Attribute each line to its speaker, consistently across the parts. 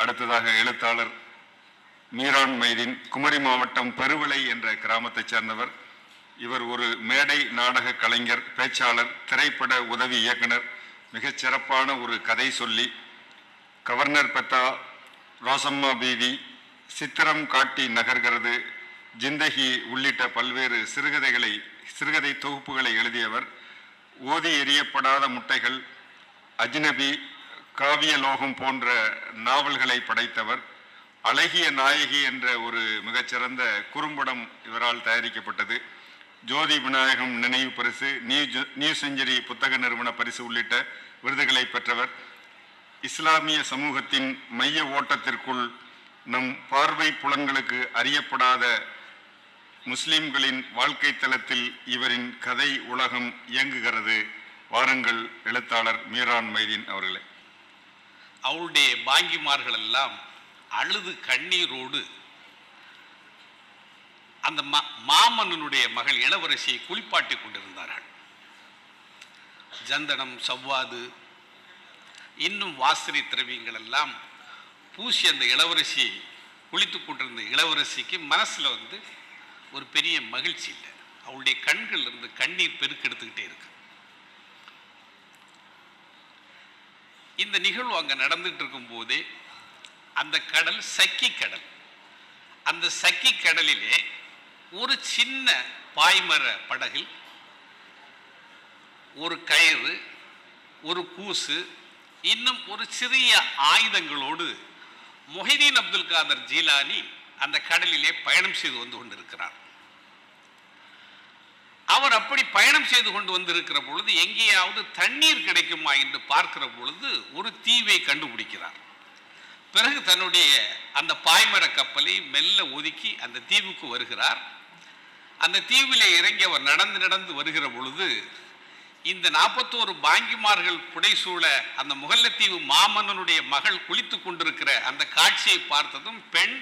Speaker 1: அடுத்ததாக எழுத்தாளர் மீரான் மைதீன் குமரி மாவட்டம் பெருவிளை என்ற கிராமத்தைச் சேர்ந்தவர். இவர் ஒரு மேடை நாடக கலைஞர் பேச்சாளர் திரைப்பட உதவி இயக்குனர் மிகச் சிறப்பான ஒரு கதை சொல்லி கவர்னர் பெத்தா ரோசம்மா பீவி சித்திரம் காட்டி நகர்கிறது ஜிந்தகி உள்ளிட்ட பல்வேறு சிறுகதைகளை சிறுகதை தொகுப்புகளை எழுதியவர். ஓதி எறியப்படாத முட்டைகள் அஜ்னபி காவியலோகம் போன்ற நாவல்களை படைத்தவர் அழகிய நாயகி என்ற ஒரு மிகச்சிறந்த குறும்படம் இவரால் தயாரிக்கப்பட்டது. ஜோதி விநாயகம் நினைவு பரிசு நியூ நியூ செஞ்சுரி புத்தக நிறுவன பரிசு உள்ளிட்ட விருதுகளை பெற்றவர். இஸ்லாமிய சமூகத்தின் மைய ஓட்டத்திற்குள் நம் பார்வை புலங்களுக்கு அறியப்படாத முஸ்லிம்களின் வாழ்க்கை தளத்தில் இவரின் கதை உலகம் இயங்குகிறது. வாருங்கள் எழுத்தாளர் மீரான் மைதீன் அவர்களே.
Speaker 2: அவளுடைய பாங்கிமார்கள் எல்லாம் அழுது கண்ணீரோடு அந்த மா மாமன்னனுடைய மகள் இளவரசியை குளிப்பாட்டி கொண்டிருந்தார்கள். ஜந்தனம் சவ்வாது இன்னும் வாசனை திரவியங்கள் எல்லாம் பூசி அந்த இளவரசியை குளித்து கொண்டிருந்த இளவரசிக்கு மனசுல வந்து ஒரு பெரிய மகிழ்ச்சி இல்லை. அவளுடைய கண்கள் இருந்து கண்ணீர் பெருக்கெடுத்துக்கிட்டே இருக்குது இந்த நிகழ்வு அங்கே நடந்துட்டு இருக்கும் போதே அந்த கடல் சக்கி கடல் அந்த சக்கி கடலிலே ஒரு சின்ன பாய்மர படகில் ஒரு கயிறு ஒரு கூசு இன்னும் ஒரு சிறிய ஆயுதங்களோடு மொஹிதீன் அப்துல் காதர் ஜீலானி அந்த கடலிலே பயணம் செய்து வந்து கொண்டிருக்கிறார். அவர் அப்படி பயணம் செய்து கொண்டு வந்திருக்கிற பொழுது எங்கேயாவது தண்ணீர் கிடைக்குமா என்று பார்க்கிற பொழுது ஒரு தீவை கண்டுபிடிக்கிறார். பிறகு தன்னுடைய அந்த பாய்மர கப்பலை மெல்ல ஒதுக்கி அந்த தீவுக்கு வருகிறார். அந்த தீவில் இறங்கி அவர் நடந்து நடந்து வருகிற பொழுது இந்த நாற்பத்தோரு பாங்கிமார்கள் புடைசூழ அந்த முகல்லத்தீவு மாமன்னனுடைய மகள் குளித்து கொண்டிருக்கிற அந்த காட்சியை பார்த்ததும் பெண்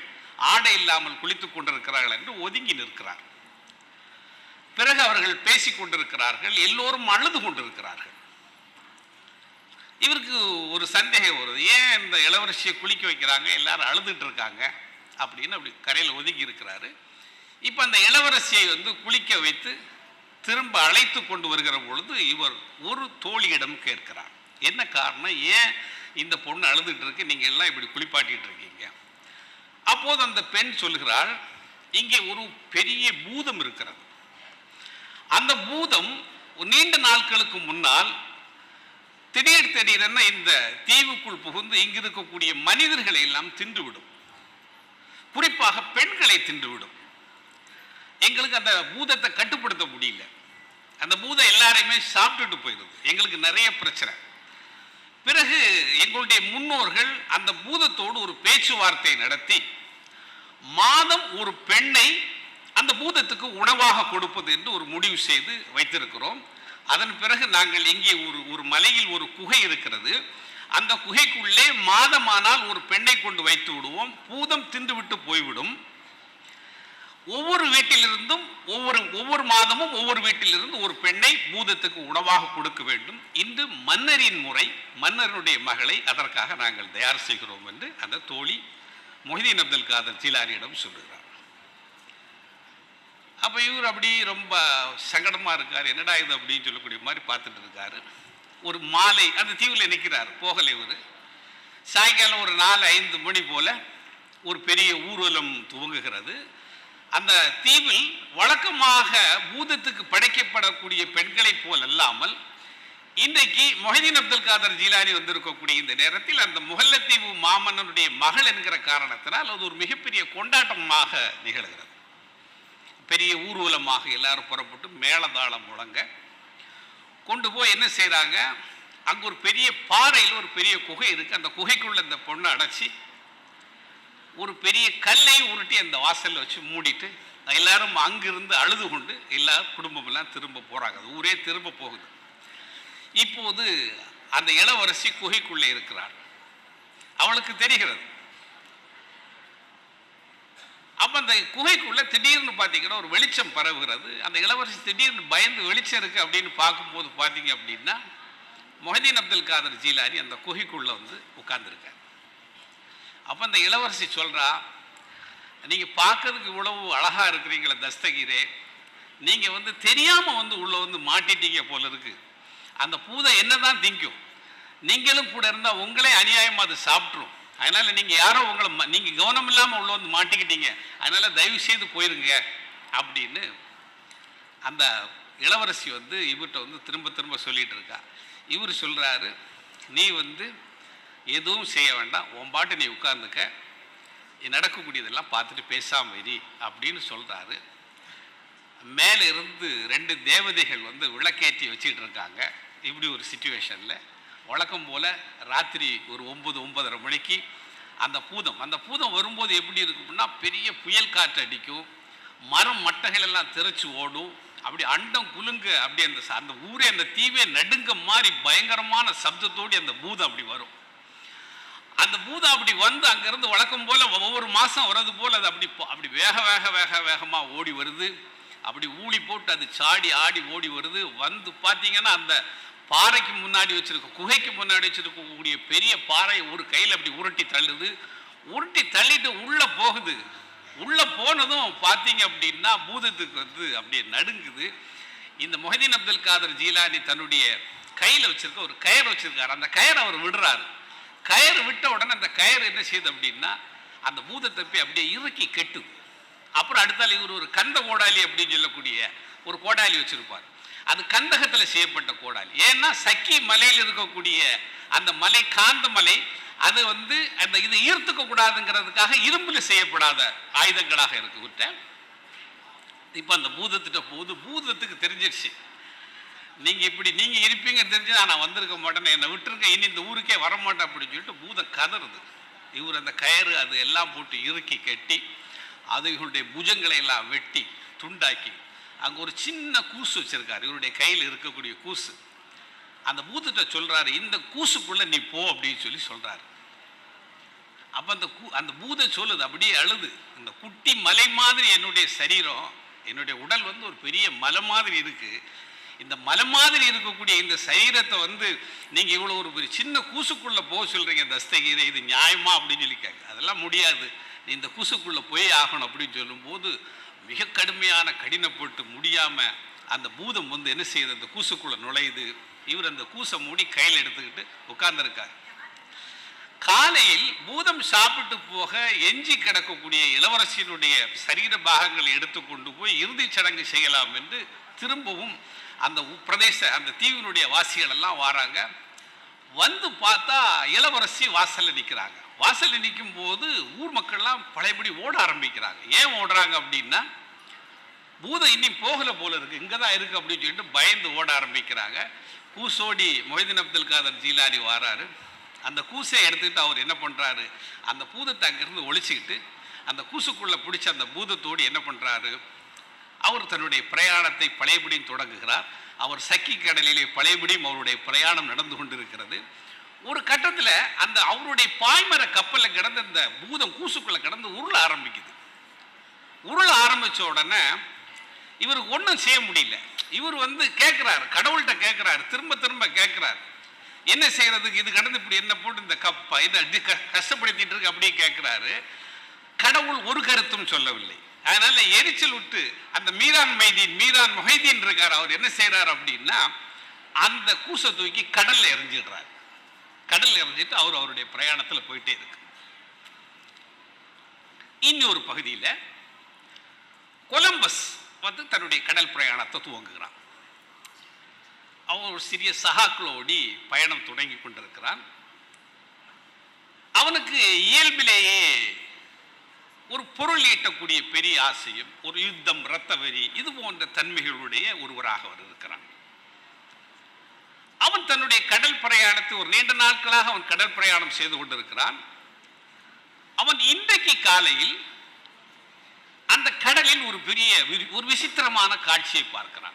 Speaker 2: ஆடை இல்லாமல் குளித்துக் கொண்டிருக்கிறார்கள் என்று ஒதுங்கி நிற்கிறார். பிறகு அவர்கள் பேசிக் கொண்டிருக்கிறார்கள் எல்லோரும் அழுது கொண்டிருக்கிறார்கள். இவருக்கு ஒரு சந்தேகம் வருது. ஏன் இந்த இளவரசியை குளிக்க வைக்கிறாங்க? எல்லாரும் அழுதுட்டு இருக்காங்க அப்படின்னு அப்படி கரையில் ஒதுக்கி இருக்கிறாரு. இப்போ அந்த இளவரசியை வந்து குளிக்க வைத்து திரும்ப அழைத்து கொண்டு வருகிற பொழுது இவர் ஒரு தோழியிடம் கேட்கிறார். என்ன காரணம்? ஏன் இந்த பொண்ணு அழுதுட்டு இருக்கு? நீங்கள் எல்லாம் இப்படி குளிப்பாட்டிகிட்டு இருக்கீங்க. அப்போது அந்த பெண் சொல்கிறாள் இங்கே ஒரு பெரிய பூதம் இருக்கிறது. அந்த பூதம் நீண்ட நாட்களுக்கு முன்னால் திடீர் திடீரென இந்த தீவுக்குள் புகுந்து இங்கிருக்கக்கூடிய மனிதர்களை எல்லாம் தின்றுவிடும். குறிப்பாக பெண்களை தின்றுவிடும். எங்களுக்கு அந்த பூதத்தை கட்டுப்படுத்த முடியல. அந்த பூதம் எல்லாரையுமே சாப்பிட்டுட்டு போயிடுது. எங்களுக்கு நிறைய பிரச்சனை. பிறகு எங்களுடைய முன்னோர்கள் அந்த பூதத்தோடு ஒரு பேச்சுவார்த்தை நடத்தி மாதம் ஒரு பெண்ணை அந்த பூதத்துக்கு உணவாக கொடுப்பது என்று ஒரு முடிவு செய்து வைத்திருக்கிறோம். அதன் பிறகு நாங்கள் இங்கே ஒரு ஒரு மலையில் ஒரு குகை இருக்கிறது. அந்த குகைக்குள்ளே மாதமானால் ஒரு பெண்ணை கொண்டு வைத்து விடுவோம். பூதம் தின்றுவிட்டு போய்விடும். ஒவ்வொரு வீட்டிலிருந்தும் ஒவ்வொரு ஒவ்வொரு மாதமும் ஒவ்வொரு வீட்டிலிருந்து ஒரு பெண்ணை பூதத்துக்கு உணவாக கொடுக்க வேண்டும். இன்று மன்னரின் முறை மன்னருடைய மகளை அதற்காக நாங்கள் தயார் செய்கிறோம் என்று அந்த தோழி மொஹிதீன் அப்துல் காதர் ஜிலாரியிடம் சொல்லுகிறார் அப்போ இவர் அப்படி ரொம்ப சங்கடமாக இருக்கார். என்னடா இது அப்படின்னு சொல்லக்கூடிய மாதிரி பார்த்துட்டு இருக்காரு. ஒரு மாலை அந்த தீவில் நிற்கிறார் போகலை இவர். சாயங்காலம் ஒரு நாலு ஐந்து மணி போல ஒரு பெரிய ஊர்வலம் துவங்குகிறது. அந்த தீவில் வழக்கமாக பூதத்துக்கு படைக்கப்படக்கூடிய பெண்களைப் போல் அல்லாமல் இன்றைக்கு மொஹிதீன் அப்துல் காதர் ஜீலானி வந்திருக்கக்கூடிய இந்த நேரத்தில் அந்த முகல்லத்தீவு மாமன்னனுடைய மகள் என்கிற காரணத்தினால் அது ஒரு மிகப்பெரிய கொண்டாட்டமாக நிகழ்கிறது. பெரிய ஊர்வலமாக எல்லாரும் புறப்பட்டு மேளதாளம் முழங்க கொண்டு போய் என்ன செய்கிறாங்க அங்கே ஒரு பெரிய பாறையில் ஒரு பெரிய குகை இருக்கு. அந்த குகைக்குள்ள இந்த பொண்ணை அடைச்சி ஒரு பெரிய கல்லை உருட்டி அந்த வாசலில் வச்சு மூடிட்டு எல்லாரும் அங்கிருந்து அழுது கொண்டு எல்லா குடும்பமெல்லாம் திரும்ப போகிறாங்க அது ஊரே திரும்ப போகுது. இப்போது அந்த இளவரசி குகைக்குள்ளே இருக்கிறாள். அவளுக்கு தெரிகிறது. அப்போ அந்த குகைக்குள்ளே திடீர்னு பார்த்தீங்கன்னா ஒரு வெளிச்சம் பரவுகிறது. அந்த இளவரசி திடீர்னு பயந்து வெளிச்சம் இருக்குது அப்படின்னு பார்க்கும்போது பார்த்தீங்க அப்படின்னா மொஹதீன் அப்துல் காதர் ஜீலானி அந்த குகைக்குள்ளே வந்து உட்கார்ந்துருக்கார். அப்போ அந்த இளவரசி சொல்கிறா நீங்கள் பார்க்கறதுக்கு இவ்வளவு அழகாக இருக்கிறீங்களே தஸ்தகிரே. நீங்கள் வந்து தெரியாமல் வந்து உள்ளே வந்து மாட்டிட்டீங்க போல இருக்கு. அந்த பூதை என்னதான் திங்கும். நீங்களும் கூட இருந்தால் உங்களே அநியாயமாக அது சாப்பிட்ரும் அதனால நீங்க யாரோ உங்களை ம- நீங்க கவனம் இல்லாம உள்ள வந்து மாட்டிக்கிட்டீங்க. அதனால தயவு செய்து போயிருங்க அப்படின்னு அந்த இளவரசி வந்து இவர்கிட்ட வந்து திரும்ப திரும்ப சொல்லிட்டு இருக்கா. இவர் சொல்றாரு நீ வந்து எதுவும் செய்ய வேண்டாம். உன் பாட்டு நீ உட்கார்ந்துக்க. நடக்கக்கூடியதெல்லாம் பார்த்துட்டு பேசாம இரு அப்படின்னு சொல்றாரு. மேலே இருந்து ரெண்டு தேவதைகள் வந்து விளக்கேற்றி வச்சுட்டு இருக்காங்க. இப்படி ஒரு சுச்சுவேஷனில் வழக்கம் போல் ராத்திரி ஒரு ஒம்பது ஒன்பதரை மணிக்கு அந்த பூதம் அந்த பூதம் வரும்போது எப்படி இருக்கும்னா பெரிய புயல் காற்று அடிக்கும் மரம் மட்டைகள் எல்லாம் தெரிச்சு ஓடும் அப்படி அண்டம் குலுங்க அப்படி அந்த அந்த ஊரே அந்த தீவே நடுங்க மாதிரி பயங்கரமான சப்தத்தோடு அந்த பூதம் அப்படி வரும். அந்த பூதம் அப்படி வந்து அங்கேருந்து வழக்கம் போல் ஒவ்வொரு மாதம் வர்றது போல் அது அப்படி அப்படி வேக வேக வேக வேகமாக ஓடி வருது. அப்படி ஊழி போட்டு அது சாடி ஆடி ஓடி வருது. வந்து பார்த்தீங்கன்னா அந்த பாறைக்கு முன்னாடி வச்சிருக்க குகைக்கு முன்னாடி வச்சிருக்கக்கூடிய பெரிய பாறை ஒரு கையில் அப்படி உருட்டி தள்ளுது. உருட்டி தள்ளிட்டு உள்ளே போகுது. உள்ளே போனதும் பார்த்தீங்க அப்படின்னா பூதத்துக்கு வந்து அப்படியே நடுங்குது. இந்த மொஹதீன் அப்துல் காதர் ஜீலானி தன்னுடைய கையில் வச்சிருக்க ஒரு கயிறு வச்சிருக்காரு. அந்த கயிறு அவர் விடுறாரு. கயிறு விட்ட உடனே அந்த கயிறு என்ன செய்யுது அப்படின்னா அந்த பூதத்தப்பி அப்படியே இறுக்கி கெட்டுது. அப்புறம் அடுத்தால் இவர் ஒரு கந்த கோடாலி அப்படின்னு சொல்லக்கூடிய ஒரு கோடாலி வச்சுருப்பார். அது கந்தகத்தில் செய்யப்பட்ட கோடாலி. ஏன்னா சக்கி மலையில் இருக்கக்கூடிய அந்த மலை காந்த மலை அது வந்து அந்த இது ஈர்த்துக்க கூடாதுங்கிறதுக்காக இரும்புல செய்யப்படாத ஆயுதங்களாக இருக்கு விட்ட இப்போ அந்த பூதத்திட்ட போது பூதத்துக்கு தெரிஞ்சிருச்சு. நீங்க இப்படி நீங்க இருப்பீங்க தெரிஞ்சு நான் வந்திருக்க மாட்டேன்னு என்னை விட்டுருங்க இனி இந்த ஊருக்கே வர மாட்டேன் அப்படின்னு சொல்லிட்டு பூதம் கதறுது. இவர் அந்த கயிறு அது எல்லாம் போட்டு இறுக்கி கட்டி அதுகளுடைய புஜங்களை எல்லாம் வெட்டி துண்டாக்கி அங்கே ஒரு சின்ன கூசு வச்சுருக்காரு. இவருடைய கையில் இருக்கக்கூடிய கூசு. அந்த பூதத்தை சொல்கிறாரு இந்த கூசுக்குள்ளே நீ போ அப்படின்னு சொல்லி சொல்கிறாரு அப்போ அந்த கூ அந்த பூதம் சொல்லுது அப்படியே அழுது. இந்த குட்டி மலை மாதிரி என்னுடைய சரீரம் என்னுடைய உடல் வந்து ஒரு பெரிய மலை மாதிரி இருக்கு. இந்த மலை மாதிரி இருக்கக்கூடிய இந்த சரீரத்தை வந்து நீங்கள் இவ்வளோ ஒரு பெரிய சின்ன கூசுக்குள்ளே போக சொல்கிறீங்க தஸ்தகீதை. இது நியாயமா? அப்படின்னு சொல்லி கேட்க அதெல்லாம் முடியாது. நீ இந்த கூசுக்குள்ளே போய் ஆகணும் அப்படின்னு சொல்லும்போது மிக கடுமையான கடினப்பட்டு முடியாமல் அந்த பூதம் வந்து என்ன செய்யுது? அந்த கூசுக்குள்ளே நுழையுது. இவர் அந்த கூசை மூடி கையில் எடுத்துக்கிட்டு உட்கார்ந்துருக்கார். காலையில் பூதம் சாப்பிட்டு போக எஞ்சி கிடக்கக்கூடிய இளவரசியினுடைய சரீர பாகங்களை எடுத்துக்கொண்டு போய் இறுதிச் சடங்கு செய்யலாம் என்று திரும்பவும் அந்த பிரதேச அந்த தீவினுடைய வாசிகள் எல்லாம் வராங்க. வந்து பார்த்தா இளவரசி வாசலில் நிற்கிறாங்க வாசல் நிற்கும் போது ஊர் மக்கள்லாம் பழையபடி ஓட ஆரம்பிக்கிறாங்க. ஏன் ஓடுறாங்க அப்படின்னா பூதம் இன்னும் போகல போல இருக்கு. இங்கே தான் இருக்கு அப்படின்னு சொல்லிட்டு பயந்து ஓட ஆரம்பிக்கிறாங்க. கூசோடி மொய்தீன் அப்துல் காதர் ஜீலாரி வாராரு. அந்த கூசை எடுத்துக்கிட்டு அவர் என்ன பண்ணுறாரு அந்த பூதத்தை அங்கிருந்து ஒழிச்சுக்கிட்டு அந்த கூசுக்குள்ளே பிடிச்ச அந்த பூதத்தோடு என்ன பண்ணுறாரு அவர் தன்னுடைய பிரயாணத்தை பழையபடியும் தொடங்குகிறார். அவர் சக்கி கடலிலே பழையபடியும் அவருடைய பிரயாணம் நடந்து கொண்டிருக்கிறது. ஒரு கட்டத்தில் அந்த அவருடைய பாய்மர கப்பலில் கிடந்த இந்த பூதம் கூசுக்குள்ள கிடந்து உருள ஆரம்பிக்குது. உருள ஆரம்பிச்ச உடனே இவருக்கு ஒன்றும் செய்ய முடியல. இவர் வந்து கேட்குறாரு கடவுள்கிட்ட கேட்குறாரு திரும்ப திரும்ப கேட்குறாரு என்ன செய்யறதுக்கு? இது கடந்து இப்படி என்ன போட்டு இந்த கப்பா இதை அடி க- கஷ்டப்படுத்திட்டு இருக்கு அப்படியே கேட்குறாரு கடவுள் ஒரு கருத்தும் சொல்லவில்லை. அதனால எரிச்சல் விட்டு அந்த மீரான் மைதீன் மீரான் மொஹைதீன் இருக்கார். அவர் என்ன செய்கிறார் அப்படின்னா அந்த கூசை தூக்கி கடலில் எரிஞ்சிடுறாரு. கடல் எறிஞ்சிட்டு அவர் அவருடைய பிரயாணத்துல போயிட்டே இருக்கு. இன்னொரு பகுதியில் கொலம்பஸ் வந்து தன்னுடைய கடல் பிரயாணத்தை துவங்குகிறான். அவன் ஒரு சிறிய சகாக்களோடி பயணம் தொடங்கி கொண்டிருக்கிறான். அவனுக்கு இயல்பிலேயே ஒரு பொருள் ஈட்டக்கூடிய பெரிய ஆசையும் ஒரு யுத்தம் இரத்த வெறி இது போன்ற தன்மைகளுடைய ஒருவராக அவர் இருக்கிறான். அவன் தன்னுடைய கடல் பிரயாணத்தை ஒரு நீண்ட நாட்களாக அவன் கடல் பிரயாணம் செய்து கொண்டிருக்கிறான். அவன் இன்றைக்கு காலையில் அந்த கடலில் ஒரு பெரிய வி- ஒரு விசித்திரமான காட்சியை பார்க்கிறான்.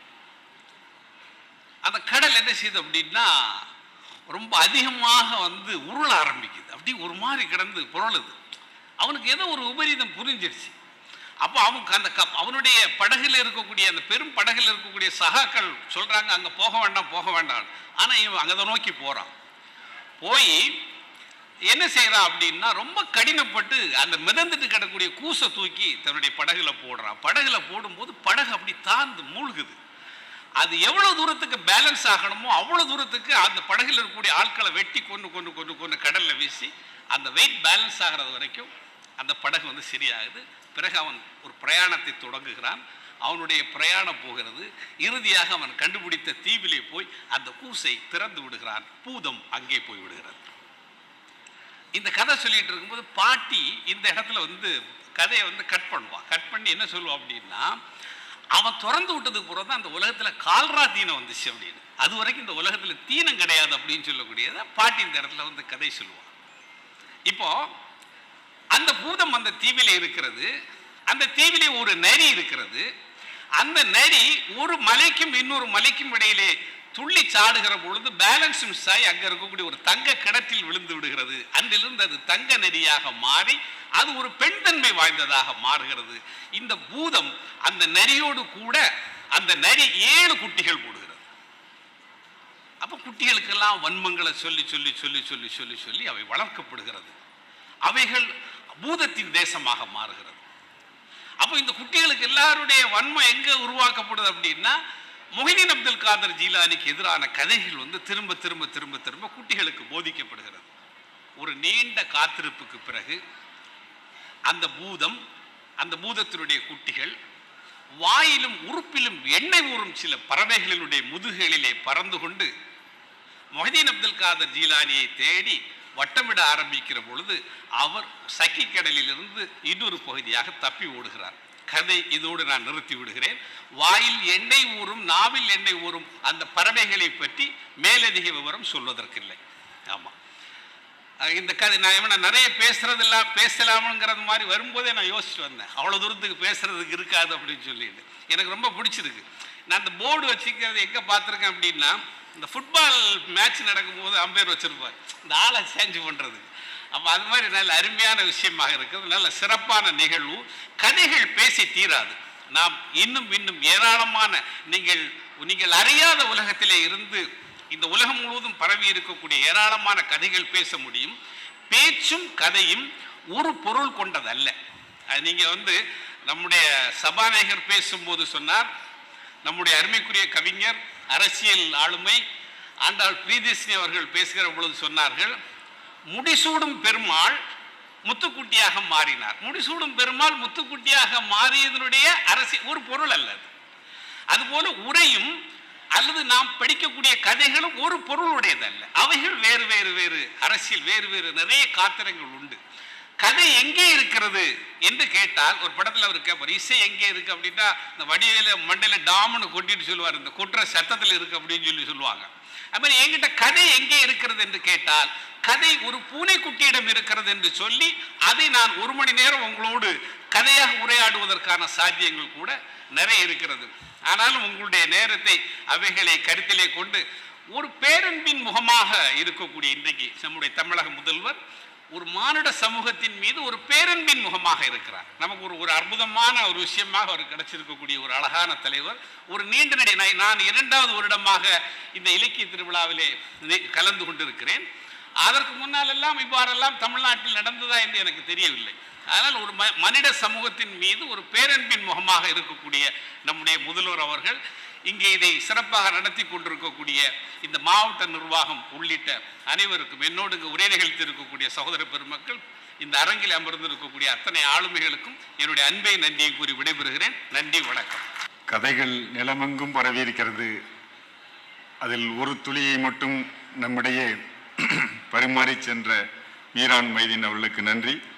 Speaker 2: அந்த கடல் என்ன செய்யுது அப்படின்னா ரொம்ப அதிகமாக வந்து உருள ஆரம்பிக்குது. அப்படி ஒரு மாதிரி கிடந்து புரளுது. அவனுக்கு ஏதோ ஒரு உபரீதம் புரிஞ்சிருச்சு. அப்போ அவனுக்கு அந்த கப் அவனுடைய படகுல இருக்கக்கூடிய அந்த பெரும் படகுல இருக்கக்கூடிய சகாக்கள் சொல்கிறாங்க அங்கே போக வேண்டாம் போக வேண்டாம். ஆனால் இவன் அங்கே நோக்கி போகிறான் போய் என்ன செய்கிறான் அப்படின்னா ரொம்ப கடினப்பட்டு அந்த மிதந்துட்டு கிடக்கூடிய கூசை தூக்கி தன்னுடைய படகுல போடுறான். படகுல போடும்போது படகு அப்படி தாழ்ந்து மூழ்குது. அது எவ்வளோ தூரத்துக்கு பேலன்ஸ் ஆகணுமோ அவ்வளோ தூரத்துக்கு அந்த படகுல இருக்கக்கூடிய ஆட்களை வெட்டி கொண்டு கொண்டு கொண்டு கொண்டு கடலில் வீசி அந்த வெயிட் பேலன்ஸ் ஆகிறது வரைக்கும் அந்த படகு வந்து சரியாகுது. பிறகு அவன் ஒரு பிரயாணத்தை தொடங்குகிறான். அவனுடைய பிரயாணம் போகிறது. இறுதியாக அவன் கண்டுபிடித்த தீவிலே போய் அந்த கூசை திறந்து விடுகிறான். பூதம் அங்கே போய் விடுகிறது. இந்த கதை சொல்லிட்டு இருக்கும்போது பாட்டி இந்த இடத்துல வந்து கதையை வந்து கட் பண்ணுவான் கட் பண்ணி என்ன சொல்லுவான் அப்படின்னா அவன் திறந்து விட்டதுக்கு பிறகு தான் அந்த உலகத்தில் கால்ரா தீனம் வந்துச்சு அப்படின்னு. அது வரைக்கும் இந்த உலகத்தில் தீனம் கிடையாது அப்படின்னு சொல்லக்கூடியதை பாட்டி இந்த இடத்துல வந்து கதை சொல்லுவான் இப்போது அந்த பூதம் அந்த தீவிலே இருக்கிறது. அந்த தீவிலே ஒரு நரி இருக்கிறது. அந்த நரி ஒரு மலைக்கும் இன்னொரு மலைக்கும் இடையிலே துள்ளி சாடுகிற பொழுது பேலன்ஸ் மிஸ் ஆகி அங்கே இருக்கக்கூடிய ஒரு தங்க கிணற்றில் விழுந்து விடுகிறது. அன்றிலிருந்து அது தங்க நரியாக மாறி அது ஒரு பெண் தன்மை வாய்ந்ததாக மாறுகிறது. இந்த பூதம் அந்த நரியோடு கூட அந்த நரி ஏழு குட்டிகள் போடுகிறது. அப்போ குட்டிகளுக்கெல்லாம் வன்மங்களை சொல்லி சொல்லி சொல்லி சொல்லி சொல்லி சொல்லி அவை வளர்க்கப்படுகிறது. அவைகள் பூதத்தின் தேசமாக மாறுகிறது. அப்போ இந்த குட்டிகளுக்கு எல்லாருடைய வன்மை எங்கே உருவாக்கப்படுது அப்படின்னா மொஹிதீன் அப்துல் காதர் ஜீலானிக்கு எதிரான கதைகள் வந்து திரும்ப திரும்ப திரும்ப திரும்ப குட்டிகளுக்கு போதிக்கப்படுகிறது. ஒரு நீண்ட காத்திருப்புக்கு பிறகு அந்த பூதம் அந்த பூதத்தினுடைய குட்டிகள் வாயிலும் உறுப்பிலும் எண்ணெய் ஊறும் சில பறவைகளினுடைய முதுகுகளிலே பறந்து கொண்டு மொஹதீன் அப்துல் காதர் ஜீலானியை தேடி வட்டமிட ஆரம்பிக்கிற பொழுது அவர் சக்கி கடலிலிருந்து இன்னொரு பகுதியாக தப்பி ஓடுகிறார். கதை இதோடு நான் நிறுத்தி விடுகிறேன். வாயில் எண்ணெய் ஊறும் நாவில் எண்ணெய் ஊறும் அந்த பறவைகளை பற்றி மேலதிக விவரம் சொல்வதற்கில்லை. ஆமாம் இந்த கதை நான் இவனை நிறைய பேசுறதில்ல பேசலாமுங்கிறது மாதிரி வரும்போதே நான் யோசிச்சுட்டு வந்தேன். அவ்வளோ தூரத்துக்கு பேசுறதுக்கு இருக்காது அப்படின்னு சொல்லிட்டு. எனக்கு ரொம்ப பிடிச்சிருக்கு. நான் அந்த போர்டு வச்சுக்கிறது எங்கே பார்த்துருக்கேன் அப்படின்னா இந்த ஃபுட்பால் மேட்ச் நடக்கும்போது அம்பையர் வச்சிருப்பார். இந்த ஆளை சேஞ்ச் பண்ணுறது அப்போ அது மாதிரி நல்ல அருமையான விஷயமாக இருக்குது. நல்ல சிறப்பான நிகழ்வு. கதைகள் பேசி தீராது. நாம் இன்னும் இன்னும் ஏராளமான நீங்கள் நீங்கள் அறியாத உலகத்திலே இருந்து இந்த உலகம் முழுவதும் பரவி இருக்கக்கூடிய ஏராளமான கதைகள் பேச முடியும். பேச்சும் கதையும் ஒரு பொருள் கொண்டதல்ல. அது நீங்கள் வந்து நம்முடைய சபாநாயகர் பேசும்போது சொன்னார் நம்முடைய அருமைக்குரிய கவிஞர் அரசியல் ஆளுமை ஆண்டாள் பிரியதர்ஷினி அவர்கள் பேசுகிற பொழுது சொன்னார்கள் முடிசூடும் பெருமாள் முத்துக்குட்டியாக மாறினார். முடிசூடும் பெருமாள் முத்துக்குட்டியாக மாறியதனுடைய அரசியல் ஒரு பொருள் அல்லது அதுபோல உரையும் அல்லது நாம் படிக்கக்கூடிய கதைகளும் ஒரு பொருளுடையதல்ல. அவைகள் வேறு வேறு வேறு அரசியல் வேறு வேறு நிறைய காத்திரங்கள் உண்டு. கதை எங்கே இருக்கிறது என்று கேட்டால் ஒரு படத்தில் அவர் கேட்பார் இசை எங்கே இருக்கு அப்படின்னா இந்த வடிவேல மண்டையில டாம்னு கொட்டிட்டு சொல்லுவார் இந்த கொட்டுற சத்தத்தில் இருக்கு அப்படின்னு சொல்லி சொல்லுவாங்க. அது மாதிரி என்கிட்ட கதை எங்கே இருக்கிறது என்று கேட்டால் கதை ஒரு பூனைக்குட்டியிடம் இருக்கிறது என்று சொல்லி அதை நான் ஒரு மணி நேரம் உங்களோடு கதையாக உரையாடுவதற்கான சாத்தியங்கள் கூட நிறைய இருக்கிறது. ஆனாலும் உங்களுடைய நேரத்தை அவைகளை கருத்திலே கொண்டு ஒரு பேரன்பின் முகமாக இருக்கக்கூடிய இன்றைக்கு நம்முடைய தமிழக முதல்வர் ஒரு மானுட சமூகத்தின் மீது ஒரு பேரன்பின் முகமாக இருக்கிறார். நமக்கு ஒரு ஒரு அற்புதமான ஒரு விஷயமாக அவர் கிடைச்சிருக்கக்கூடிய ஒரு அழகான தலைவர். ஒரு நீண்ட நடை நான் நான் இரண்டாவது வருடமாக இந்த இலக்கிய திருவிழாவிலே கலந்து கொண்டிருக்கிறேன். அதற்கு முன்னாலெல்லாம் இவ்வாறெல்லாம் தமிழ்நாட்டில் நடந்ததா என்று எனக்கு தெரியவில்லை. அதனால் ஒரு ம- மனித சமூகத்தின் மீது ஒரு பேரன்பின் முகமாக இருக்கக்கூடிய நம்முடைய முதல்வர் அவர்கள் இங்கே இதை சிறப்பாக நடத்தி கொண்டிருக்கக்கூடிய இந்த மாவட்ட நிர்வாகம் உள்ளிட்ட அனைவருக்கும் என்னோடு இங்கு உரை நிகழ்த்தி இருக்கக்கூடிய சகோதர பெருமக்கள் இந்த அரங்கில் அமர்ந்திருக்கக்கூடிய அத்தனை ஆளுமைகளுக்கும் என்னுடைய அன்பை நன்றியை கூறி விடைபெறுகிறேன். நன்றி வணக்கம்.
Speaker 1: கதைகள் நிலமெங்கும் பரவியிருக்கிறது அதில் ஒரு துளியை மட்டும் நம்மிடையே பரிமாறிச் சென்ற மீரான் மைதீன் அவர்களுக்கு நன்றி.